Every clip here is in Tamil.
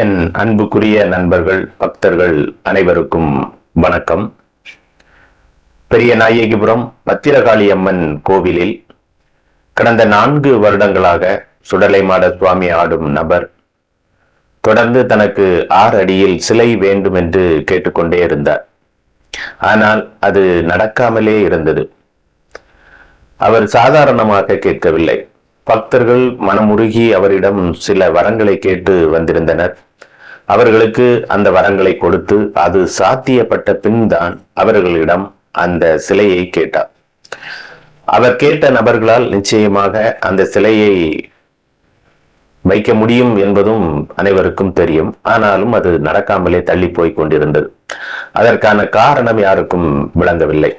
என் அன்புக்குரிய நண்பர்கள் பக்தர்கள் அனைவருக்கும் வணக்கம். பெரிய நாயகிபுரம் பத்திரகாளி அம்மன் கோவிலில் கடந்த நான்கு வருடங்களாக சுடலைமாட சுவாமி ஆடும் நபர் தொடர்ந்து தனக்கு ஆறு அடியில் சிலை வேண்டும் என்று கேட்டுக்கொண்டே இருந்தார். ஆனால் அது நடக்காமலே இருந்தது. அவர் சாதாரணமாக கேட்கவில்லை. பக்தர்கள் மனமுருகி அவரிடம் சில வரங்களை கேட்டு வந்திருந்தனர். அவர்களுக்கு அந்த வரங்களை கொடுத்து அது சாத்தியப்பட்ட பின் தான் அவர்களிடம் அந்த சிலையை கேட்டார். அவர் கேட்ட நபர்களால் நிச்சயமாக அந்த சிலையை வைக்க முடியும் என்பதும் அனைவருக்கும் தெரியும். ஆனாலும் அது நடக்காமலே தள்ளி போய் கொண்டிருந்தது. அதற்கான காரணம் யாருக்கும் விளங்கவில்லை.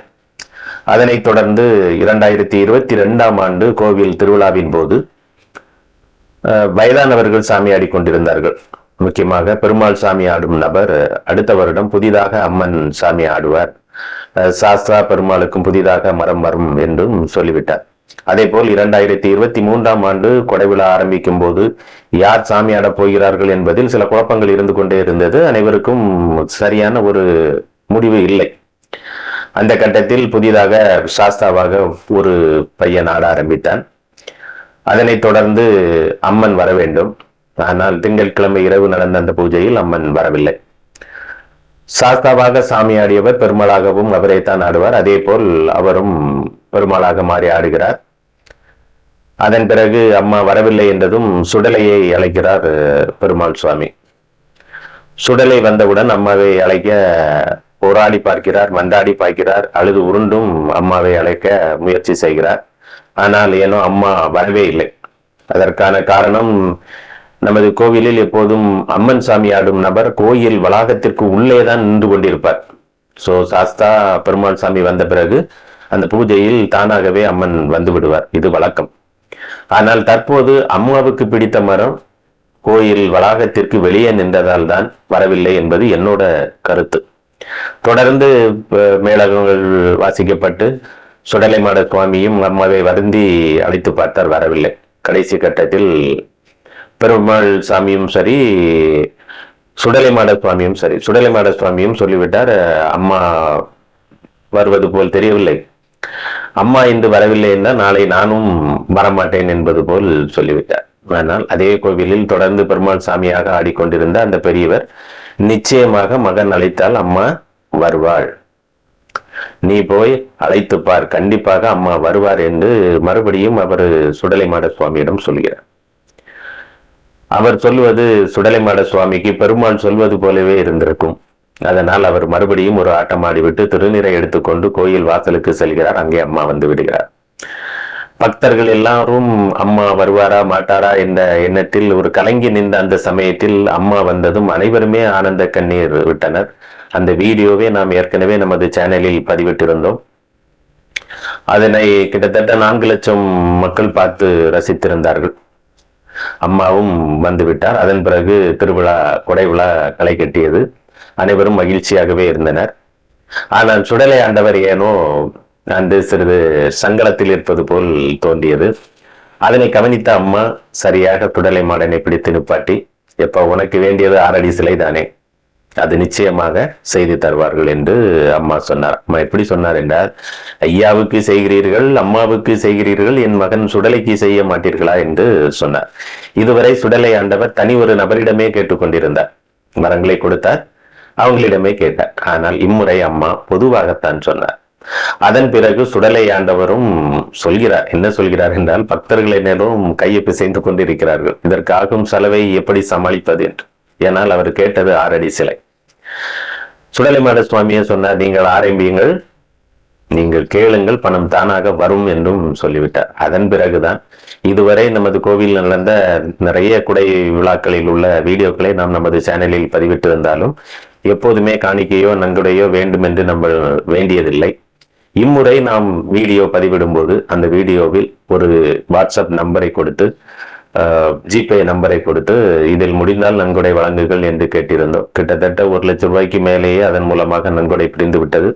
அதனைத் தொடர்ந்து இரண்டாயிரத்தி இருபத்தி ரெண்டாம் ஆண்டு கோவில் திருவிழாவின் போது வயதானவர்கள் சாமி ஆடிக்கொண்டிருந்தார்கள். முக்கியமாக பெருமாள் சாமி ஆடும் நபர் அடுத்த வருடம் புதிதாக அம்மன் சாமி ஆடுவார். சாஸ்திரா பெருமாளுக்கும் புதிதாக மரம் வரும் என்றும் சொல்லிவிட்டார். அதே போல் இரண்டாயிரத்தி இருபத்தி மூன்றாம் ஆண்டு கொடைவிழா ஆரம்பிக்கும் போது யார் சாமி ஆடப் போகிறார்கள் என்பதில் சில குழப்பங்கள் இருந்து கொண்டே இருந்தது. அனைவருக்கும் சரியான ஒரு முடிவு இல்லை. அந்த கட்டத்தில் புதிதாக சாஸ்தாவாக ஒரு பையன் ஆட ஆரம்பித்தான். அதனைத் தொடர்ந்து அம்மன் வர வேண்டும். ஆனால் திங்கட்கிழமை இரவு நடந்த அந்த பூஜையில் அம்மன் வரவில்லை. சாஸ்தாவாக சாமி ஆடியவர் பெருமாளாகவும் அவரே தான் ஆடுவார். அதே போல் அவரும் பெருமாளாக மாறி ஆடுகிறார். அதன் பிறகு அம்மா வரவில்லை என்றதும் சுடலையை அழைக்கிறார் பெருமாள் சுவாமி. சுடலை வந்தவுடன் அம்மாவை அழைக்க போராடி பார்க்கிறார் மன்றாடி பார்க்கிறார் அழுது உருண்டும் அம்மாவை அழைக்க முயற்சி செய்கிறார். ஆனால் ஏனோ அம்மா வரவே இல்லை. அதற்கான காரணம் நமது கோவிலில் எப்போதும் அம்மன் சாமி ஆடும் நபர் கோயில் வளாகத்திற்கு உள்ளே தான் நின்று கொண்டிருப்பார். சோ சாஸ்தா பெருமாள் சாமி வந்த பிறகு அந்த பூஜையில் தானாகவே அம்மன் வந்து விடுவார். இது வழக்கம். ஆனால் தற்போது அம்மாவுக்கு பிடித்த மரம் கோயில் வளாகத்திற்கு வெளியே நின்றதால் தான் வரவில்லை என்பது என்னோட கருத்து. தொடர்ந்து மேலகங்கள் மேளகங்கள் வாசிக்கப்பட்டு சுடலைமாட சுவாமியும் அம்மாவை வருந்தி அழைத்து பார்த்தார் வரவில்லை. கடைசி கட்டத்தில் பெருமாள் சாமியும் சரி சுடலைமாட சுவாமியும் சரி சுடலைமாட சுவாமியும் சொல்லிவிட்டார் அம்மா வருவது போல் தெரியவில்லை. அம்மா இன்று வரவில்லை என்றால் நாளை நானும் வரமாட்டேன் என்பது போல் சொல்லிவிட்டார். ஆனால் அதே கோவிலில் தொடர்ந்து பெருமாள் சாமியாக ஆடிக்கொண்டிருந்த அந்த பெரியவர் நிச்சயமாக மகன் அழைத்தால் அம்மா வருவாள். நீ போய் அழைத்து பார். கண்டிப்பாக அம்மா வருவார் என்று மறுபடியும் அவர் சுடலைமாட சுவாமியிடம் சொல்கிறார். அவர் சொல்வது சுடலைமாட சுவாமிக்கு பெருமாள் சொல்வது போலவே இருந்திருக்கும். அதனால் அவர் மறுபடியும் ஒரு ஆட்டம் ஆடிவிட்டு திருநீரை எடுத்துக்கொண்டு கோயில் வாசலுக்கு செல்கிறார். அங்கே அம்மா வந்து விடுகிறார். பக்தர்கள் எல்லாரும் அம்மா வருவாரா மாட்டாரா என்ற எண்ணத்தில் ஒரு கலங்கி நின்ற அந்த சமயத்தில் அம்மா வந்ததும் அனைவருமே ஆனந்த கண்ணீர் விட்டனர். அந்த வீடியோவை நாம் ஏற்கனவே நமது சேனலில் பதிவிட்டிருந்தோம். அதனை கிட்டத்தட்ட நான்கு லட்சம் மக்கள் பார்த்து ரசித்திருந்தார்கள். அம்மாவும் வந்துவிட்டார். அதன் பிறகு திருவிழா கொடை விழா களை கட்டியது. அனைவரும் மகிழ்ச்சியாகவே இருந்தனர். ஆனால் சுடலை ஆண்டவர் ஏனோ அந்த சிறிது சங்கடத்தில் இருப்பது போல் தோன்றியது. அதனை கவனித்த அம்மா சரியாக சுடலை மாடனை பிடித்து நிப்பாட்டி எப்போ உனக்கு வேண்டியது ஆறடி சிலை தானே. அது நிச்சயமாக செய்து தருவார்கள் என்று அம்மா சொன்னார். அம்மா எப்படி சொன்னார் என்றால் ஐயாவுக்கு செய்கிறீர்கள் அம்மாவுக்கு செய்கிறீர்கள் என் மகன் சுடலைக்கு செய்ய மாட்டீர்களா? என்று சொன்னார். இதுவரை சுடலை ஆண்டவர் தனி ஒரு நபரிடமே கேட்டுக்கொண்டிருந்தார் மரங்களை கொடுத்தார் அவங்களிடமே கேட்டார். ஆனால் இம்முறை அம்மா பொதுவாகத்தான் சொன்னார். அதன் பிறகு சுடலை ஆண்டவரும் சொல்கிறார். என்ன சொல்கிறார் என்றால் பக்தர்கள் என்னும் கையை பிசைந்து கொண்டிருக்கிறார்கள். இதற்காகும் செலவை எப்படி சமாளிப்பது என்று. ஏனால் அவர் கேட்டது ஆறடி சிலை. சுடலைமாட சுவாமியே சொன்னார் நீங்கள் ஆரம்பியுங்கள். நீங்கள் கேளுங்கள் பணம் தானாக வரும் என்றும் சொல்லிவிட்டார். அதன் பிறகுதான் இதுவரை நமது கோவில் நடந்த நிறைய குடை விழாக்களில் உள்ள வீடியோக்களை நாம் நமது சேனலில் பதிவிட்டு இருந்தாலும் எப்போதுமே காணிக்கையோ நன்கொடையோ வேண்டும் என்று நம்ம வேண்டியதில்லை. இம்முறை நாம் வீடியோ பதிவிடும்போது அந்த வீடியோவில் ஒரு வாட்ஸ்அப் நம்பரை கொடுத்து ஜிபே நம்பரை கொடுத்து இதில் முடிந்தால் நன்கொடை வழங்குகள் என்று கேட்டிருந்தோம். கிட்டத்தட்ட ஒரு லட்சம் ரூபாய்க்கு மேலேயே அதன் மூலமாக நன்கொடை பிரிந்து விட்டது.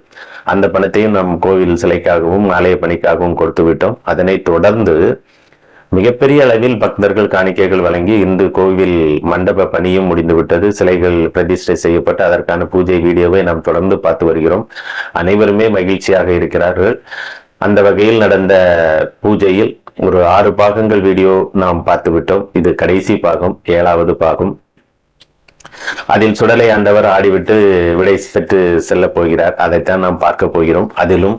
அந்த பணத்தையும் நாம் கோவில் சிலைக்காகவும் ஆலய பணிக்காகவும் கொடுத்து விட்டோம். அதனை தொடர்ந்து மிகப்பெரிய அளவில் பக்தர்கள் காணிக்கைகள் வழங்கி இந்து கோவில் மண்டப பணியும் முடிந்துவிட்டது. சிலைகள் பிரதிஷ்டை செய்யப்பட்டு அதற்கான பூஜை வீடியோவை நாம் தொடர்ந்து பார்த்து வருகிறோம். அனைவருமே மகிழ்ச்சியாக இருக்கிறார்கள். அந்த வகையில் நடந்த பூஜையில் ஒரு ஆறு பாகங்கள் வீடியோ நாம் பார்த்து விட்டோம். இது கடைசி பாகம் ஏழாவது பாகம். அதில் சுடலை ஆண்டவர் ஆடிவிட்டு விடை பெற்று செல்ல போகிறார். அதைத்தான் நாம் பார்க்க போகிறோம். அதிலும்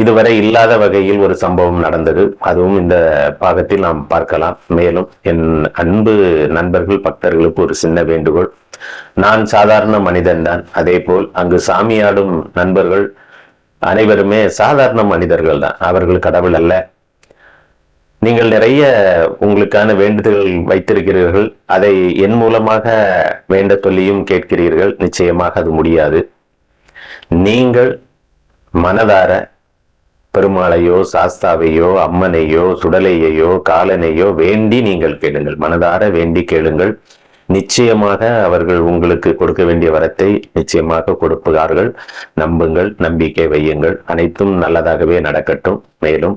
இதுவரை இல்லாத வகையில் ஒரு சம்பவம் நடந்தது. அதுவும் இந்த பாகத்தில் நாம் பார்க்கலாம். மேலும் என் அன்பு நண்பர்கள் பக்தர்களுக்கு ஒரு சின்ன வேண்டுகோள். நான் சாதாரண மனிதன்தான் அதே போல் அங்கு சாமியாடும் நண்பர்கள் அனைவருமே சாதாரண மனிதர்கள் தான். அவர்கள் கடவுள் அல்ல. நீங்கள் நிறைய உங்களுக்கான வேண்டுதல்கள் வைத்திருக்கிறீர்கள். அதை என் மூலமாக வேண்ட சொல்லியும் கேட்கிறீர்கள். நிச்சயமாக அது முடியாது. நீங்கள் மனதார பெருமாளையோ சாஸ்தாவையோ அம்மனையோ சுடலையையோ காலனையோ வேண்டி நீங்கள் கேளுங்கள். மனதார வேண்டி கேளுங்கள். நிச்சயமாக அவர்கள் உங்களுக்கு கொடுக்க வேண்டிய வரத்தை நிச்சயமாக கொடுப்பார்கள். நம்புங்கள் நம்பிக்கை வையுங்கள். அனைத்தும் நல்லதாகவே நடக்கட்டும். மேலும்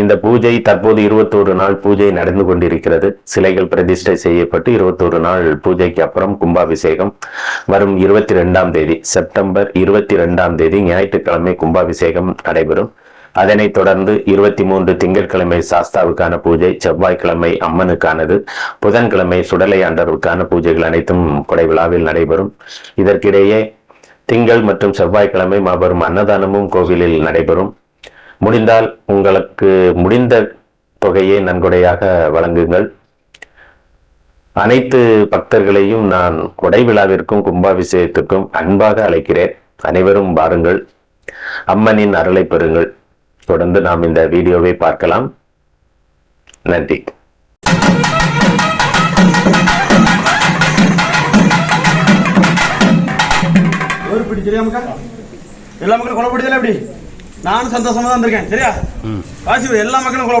இந்த பூஜை தற்போது இருபத்தோரு நாள் பூஜை நடந்து கொண்டிருக்கிறது. சிலைகள் பிரதிஷ்டை செய்யப்பட்டு இருபத்தோரு நாள் பூஜைக்கு அப்புறம் கும்பாபிஷேகம் வரும் இருபத்தி ரெண்டாம் தேதி. செப்டம்பர் இருபத்தி ரெண்டாம் தேதி ஞாயிற்றுக்கிழமை கும்பாபிஷேகம் நடைபெறும். அதனைத் தொடர்ந்து இருபத்தி மூன்று திங்கட்கிழமை சாஸ்தாவுக்கான பூஜை செவ்வாய்க்கிழமை அம்மனுக்கானது புதன்கிழமை சுடலை ஆண்டவருக்கான பூஜைகள் அனைத்தும் கொடை விழாவில் நடைபெறும். இதற்கிடையே திங்கள் மற்றும் செவ்வாய்க்கிழமை மாபெரும் அன்னதானமும் கோவிலில் நடைபெறும். முடிந்தால் உங்களுக்கு முடிந்த தொகையை நன்கொடையாக வழங்குங்கள். அனைத்து பக்தர்களையும் நான் கொடை விழாவிற்கும் கும்பாபிஷேகத்திற்கும் அன்பாக அழைக்கிறேன். அனைவரும் வாருங்கள். அம்மனின் அருளை பெறுங்கள். தொடர்ந்து நாம் இந்த வீடியோவை பார்க்கலாம். நன்றி. ஒரு பிடி சரியா மக்கா எல்லா மக்களும் கொலை பிடிச்சல எப்படி? நானும் சந்தோஷமா தான் வந்திருக்கேன். சரியா? காசி எல்லா மக்களும் கொலை